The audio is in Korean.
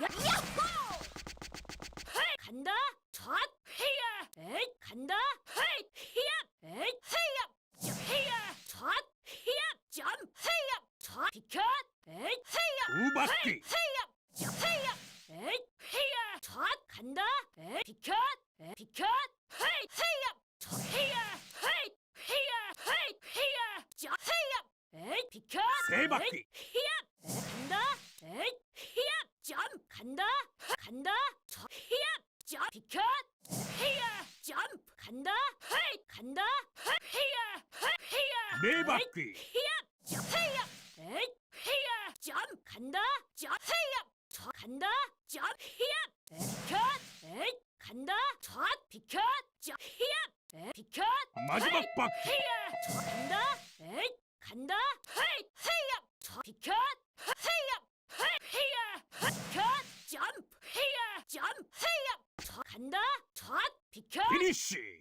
야호! 헤이! 간다! 좌! 헤야! 에이! 간다! 헤이! 히야! 에이! 헤야! 헤야! 좌! 히야! 점! 헤야! 좌! 비켜! 에이! 헤야! 우바스티! 헤야! 헤야! 에이! 헤야! 좌! 간다! 에이! 비켜! 에이! 비켜! 헤이! 헤야! 좌! 헤야! 헤이! 헤야! 헤이! 헤야! 점! 헤야! 에이! 비켜! 세 바퀴! 히야! 간다! 간다 저 히압 점 비켜 헤이야 점프 간다 헤이 간다 헤이야 헤이야 네 에이, 바퀴. 히압 점 헤이야 에이 헤이야 점 간다 점 헤이야 저 간다 점 에이, 비켜 에이 간다 저 비켜 점 히압 에이, 비켜 마지막 헤이, 바퀴. 헤이야 저 간다 에이 간다 헤이 헤이야 저 비켜 헤이야 헤이 헤이야 비켜 점프 헤이야 점프 헤이야 저 간다. 저 비켜. 피니쉬